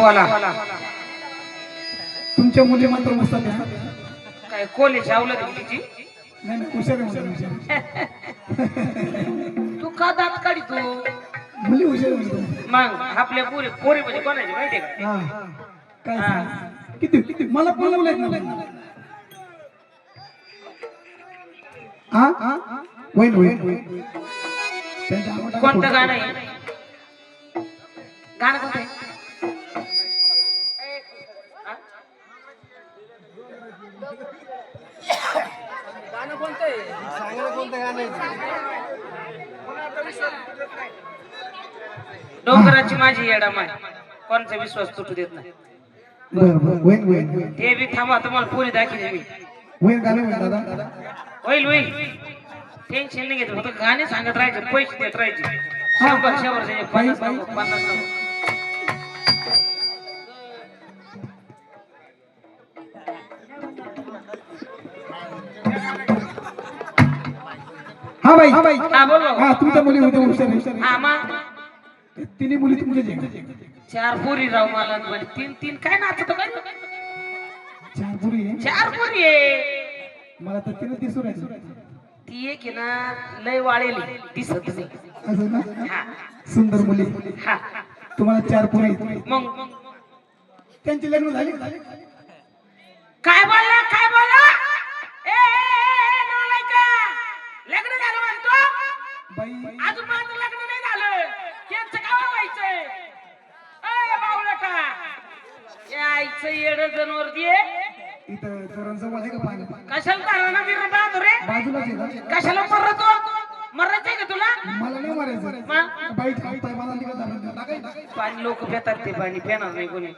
बोला तुमच्या मुली मात्र मस्त. काय कोले चावलं तिची नाही नाही हुशार आहे हुशार तू का दात काढी तू? मुली हुशार. मग आपल्या पोरी पोरी म्हणजे कोणाची का? हा. काय? किती किती? मला पण मुलं आहेत ना. हा? हा होईल होईल कोणतं गाणं आहे? गाणं कोणतं डोंगराची माझी येडा माय. कोणचा विश्वास तुटू देत नाही. ते बी थांबा तुम्हाला पुरी दाखवली मी. होईल गाणं होईल दादा. होईल होईल. टेन्शन नाही घेत फक्त गाणे सांगत राहायचे पैसे देत राहायचे. शंभर शंभर पन्नास पन्नास. हा बाई. हा बोल तुमच्या मुली हुशार तिन्ही मुली तुमच्या चार पोरी राहू मला तीन तीन काय नाचतो काय चार पुरी आहे. चार पोरी आहे. मला तर तिने दिसून राहिली. ती एक आहे ना लय वाळेली दिसत नाही. असं ना? हा. सुंदर मुली. हा. तुम्हाला चार पुरी आहेत. मग? त्यांची लग्न झाली? काय बोलला ए, ए, ए, नालायका. लग्न झालं म्हणतो बाई अजून माझं लग्न नाही झालं. त्यांचं काय व्हायचंय? अय बावळटा यायचं येड जनावर दे इथं जोरांजवळ आहे का पाणी कशाला धारणा बिरणा बांधू रे? बाजूलाच आहे का कशाला मरतो मरायचंय का तुला? मला नाही मारायचं. पाय. पाणी लोक पितात ते पाणी पिणार नाही कोणी.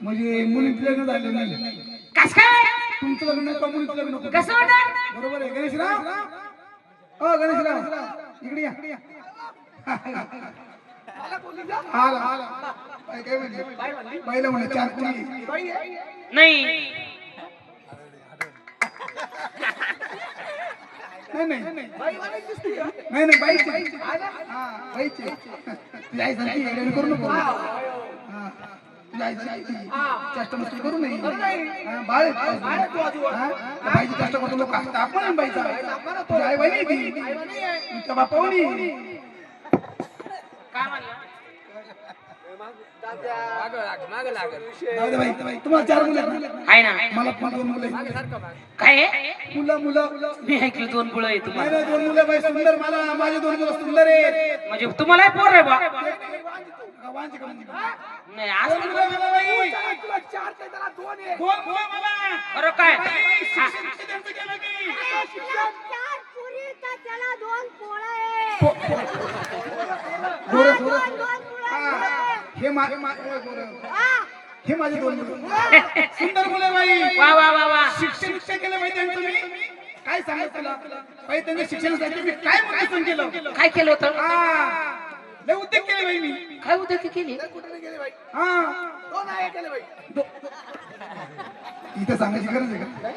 म्हणजे मुलीचं लग्न झालं नाही. कस काय? तुमचं लग्न नाही का मुलीचं लग्न? कसं होणार? बरोबर आहे गणेशराव? गणेशराव. इकडे या. आला आला काय म्हणली? बाईला म्हणलं चार पुरी नाही. नाही नाही. नाही नाही. बाईची. हा बाईची. तुझी आई सांगते करू नको. हा. चेष्टा करू नये. बाळ बाईची चेष्टा करतो लोक. आपण बाईचा. तुझी आई बाई नाही ती. तुमच्या बापावणी काय म्हणला? तुम्हाला चार मुलं आहेत ना? आहे ना मला पण दोन मुलं आहेत. काय आहे? मुलं मुलं. मी ऐकलं दोन पुळं आहे तुम्हाला. दोन मुलं बाई. सुंदर मला माझे दोन मुलं सुंदर आहेत. म्हणजे तुम्हाला पोर आहे बा. गावांची का? नाही असं दोन मुलं मला बाई. दोन मुलं मला. बरं काय हा. शिक्षण त्यांचं केलं की. चार पुरी तर त्याला दोन पोळं आहे. गोरं, दोन गोरं. दोन पोळं हा, आहे. हे मा- हे मा- हे गोरं. हा. हे माझे दोन मुलं सुंदर मुलं बाई वा वा वा वा शिक्षण शिक्षण केलं माहिती त्यांचं मी काय सांगत तुला बाई त्यांच्या शिक्षणासाठी मी काय मोटिवेशन केलं काय केलं होतं हा लय उद्योग केले बाई मी काय उद्योग केली? हा. दो- इथं सांगायची गरज आहे का?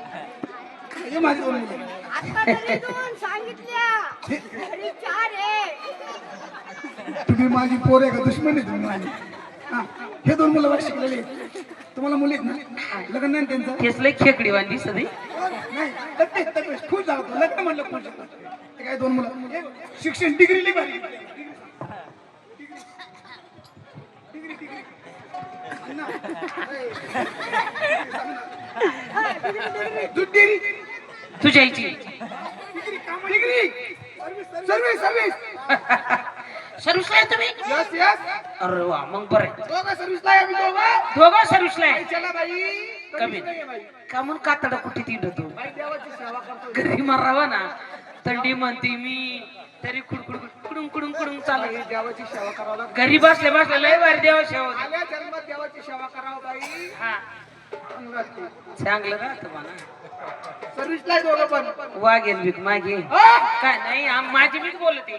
हे माझे दोन मुलं. आता तरी दोन सांगितल्या. घरी चार आहे. तुम्ही माझी पोर आहे का? दुश्मन आहे तुम्ही माझी. हा, हे. दोन मुलं माझी शिकलेले आहेत. तुम्हाला मुली आहेत ना? लग्न नाही ना त्यांचं? तेच लय खेकडी वांडी सदी नाही लग्न लग्न खूप झालं होतं. लग्न म्हणलं झालं. ते काय दोन मुलं? हे शिक्षण डिग्री लिहि बाई. दूध डेअरी. तुझ्या डिग्री. Service service. सर्व्हिसला आहे तुम्ही? यस यस अरे वा मग बरं आहे. दोघं सर्व्हिसला आहे आम्ही दोघं. दोघं सर्व्हिसला आहे चला बाई. कमी का म्हणून कातडा कुठे तीन होतो बाई देवाची सेवा करतो घरी मारावा ना. थंडी म्हणते मी तरी कुडकुड कुडून कुडून कुडून चालू देवाची सेवा करावं घरी बसले बसले लय भारी देवा शेवा आल्या जन्मात देवाची सेवा करावं बाई. हा. चांगलं राहतं म्हणा. सर्व्हिसला आहे दोघं पण. वागेल बीक मागे. हा? काय नाही आम- माझी मीच बोलते.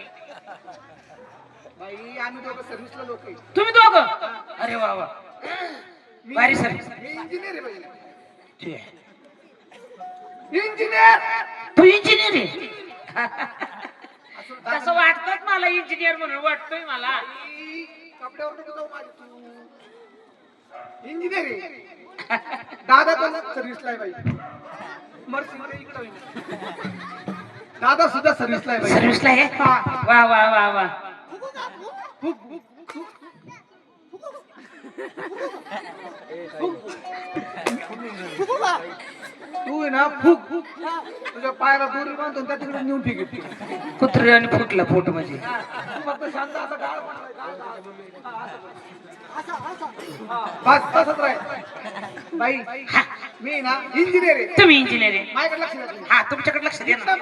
बाई आम्ही दोघं लोक आहे. तुम्ही दोघं? अरे वा वा. भारी सर्विस मी इंजिनियर आहे बाई. इंजिनियर तू इंजिनियर आहे? तसं वाटतच मला इंजिनियर म्हणून वाटतोय मला. कपड्यावर नको जाऊ माझी तू. इंजिनियर दादा पण सर्व्हिसला आहे बाई. मर्सी इकडं होईल. दादा सुद्धा सर्व्हिसला आहे बाई. सर्व्हिसला आहे? हा. वा वा वा वा. तू आहे ना फुक. फुक तुझ्या पायाला दोरी बांधतो त्या तिकडे नेऊन फेक कुत्रे आणि फुटला पोट म्हणजे फक्त शांत असा गाळ बस तसंच राहील बाई मी ना इंजिनियर आहे. तुम्ही इंजिनियर आहे. माझ्याकडे लक्ष द्या. हा तुमच्याकडे लक्ष द्या ना.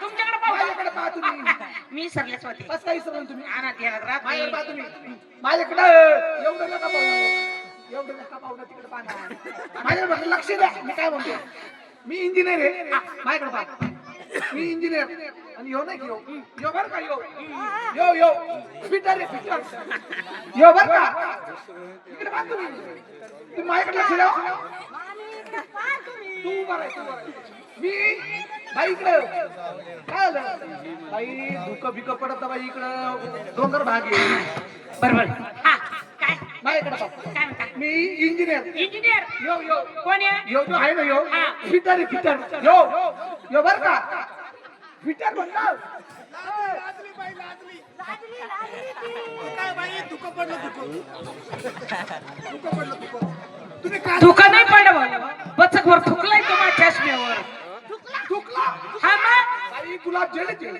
तुमच्याकडे माझ्याकडे पहा तुम्ही. मी सरलेच होते. बस काही सर तुम्ही. ध्यानात राहत माझ्याकडे पहा नाही. तुम्ही. माझ्याकडे एवढं नका पाहू. एवढं नका पाहू ना तिकडे पहा माझ्याकडे लक्ष द्या. मी काय म्हणतो? मी इंजिनियर आहे. माझ्याकडे पहा. मी इंजिनियर. आणि यो नाही की यो? यो बर का यो? यो यो. फिटर आहे फिटर यो बर का? इकडे पहा तुम्ही. तुम्ही माझ्याकडे लक्ष द्या. तू राह, तू राह. मी बाई इकडे. काय झालं? बाई धुकं बिकं पडत बाई इकडं. डोंगर भाग. आहे बरोबर. हा काय? माझ्याकडे पहा. काय म्हणता? मी इंजिनियर. इंजिनियर? Yo yo. कोण आहे? यो जो आहे ना यो. हा. फिटर आहे फिटर. यो यो बर का? फिटर म्हणतात लाजली लाजली ती तुम्ही काय धुका नाही पडलं वर थुकलाय तुम्हाला चष्म्यावर चुकला हा मग बाई गुलाब जेल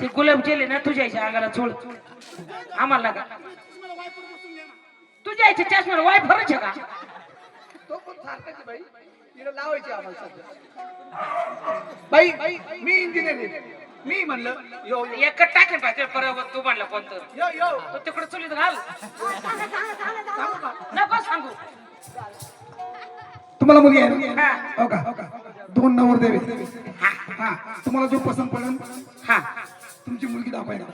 ते गुलाब जेले ना तुझ्या आईच्या अंगाला चोळ. आम्हाला का तुझ्या आईच्या चष्म्यावर वाय आहे का? तो पण सारखाच आहे बाई? तिला लावायची आम्हाला सध्या. बाई बाई मी इंजिनियर आहे. मी म्हणलं यो एक टाकेन पाहिजे बरोबर तू म्हणलं कोणतं? यो यो. तो तिकडे चुलीत घाल. नको सांगू. तुम्हाला मुली आहे. हो का? हो का? दोन नवर देवे. हा तुम्हाला जो पसंत पडेल हा. तुमची मुलगी दाखवायला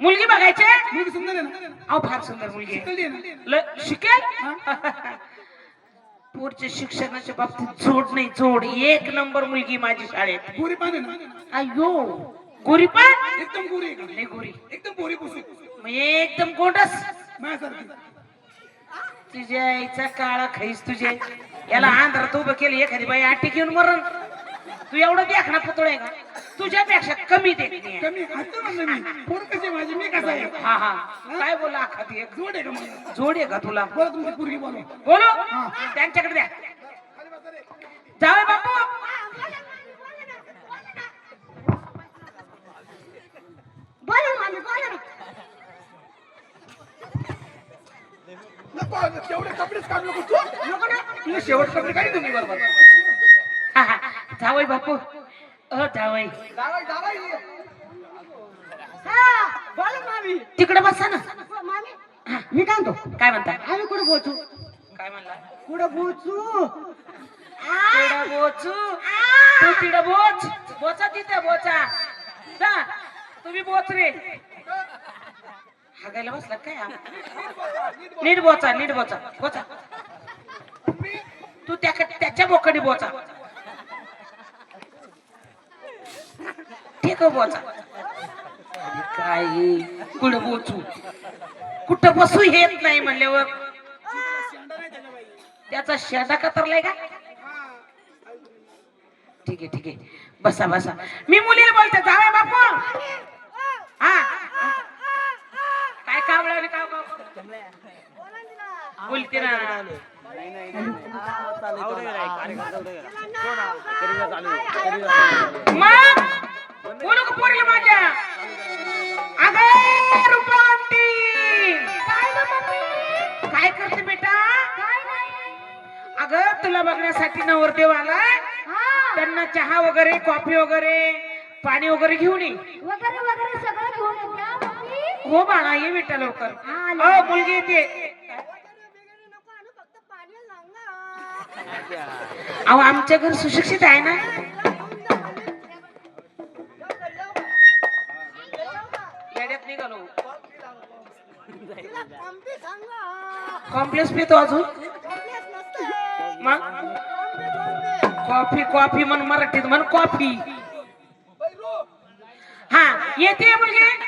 मुलगी बघायची? मुलगी सुंदर आहे ना? अहो फार सुंदर मुलगी आहे. ल- शिकेल? पुढच्या शिक्षणाच्या बाबतीत जोड नाही जोड. एक नंबर मुलगी माझी शाळेत. गोरी पान आहे ना? अयो गोरी पण एकदम गोरी आहे का? नाही गोरी. एकदम गोरी पुसू मग एकदम गोंडस. माझ्यासारखी. तुझ्या आईचा काळा खैस तुझ्या याला आंध्रात उभं केलं एखादी बाई आटी घेऊन मरण. तू एवढं देखना पुतळ आहे का तुझ्यापेक्षा कमी देखणे कमी. आता म्हणलं मी. पोर कशी आहे माझी? मी कसा आहे? हा हा. काय बोला खाती एक? जोड आहे का मला जोड आहे का तुला? बोला तुमची पोरगी बोला? बोलो त्यांच्याकडे द्या जावे बापू बोला मामी बोला ना नको तेवढे कपडेच काढू नको तू नको ना तुझे शेवट कपडे काढी तुम्ही बरोबर हा, हा. जावई बापू. अ जावई. जावाई जावाई हा बोला मामी तिकडे बसा ना. हो, मामी मी काय म्हणतो? काय म्हणता? आम्ही कुठे पोहोचू? काय म्हणला? कुठे पोहोचू? तिकडं बोचू तू तिकडं बोच बोचा तिथे बोचा जा. तुम्ही बोच रे. हागायला बसला काय? हा? नीट बोचा. नीट बोचा बोचा. तू त्या त्याच्या बोकडी बोचा. ठीक आहे बोचा. अरे काय हे? कुठं बोचू? कुठं बसू येत नाही म्हणल्यावर? त्याचा शेंडा कतरलाय का? ठीक आहे ठीक आहे. बसा बसा. मी मुलीला बोलते जावे बापू. हा काय कावळा रे काव काव बोलते ना. मग बोलू का पोरीला माझ्या? अगं रुपा आंटी काय ग मम्मी? काय करते बेटा? काय नाही. अगं तुला बघण्यासाठी नवरदेव आलाय. त्यांना चहा वगैरे कॉफी वगैरे. पाणी वगैरे घेऊन ये. वगैरे वगैरे सगळं घेऊन येत्या मम्मी? हो बाळा ये बेटा लवकर. हा, मुलगी येते. अहो आमच्या घर सुशिक्षित आहे ना? येड्यात निघालो. कॉम्प्लेक्स पितो अजून. मग? कॉफी कॉफी म्हण मराठीत म्हण कॉफी येते मुलगी.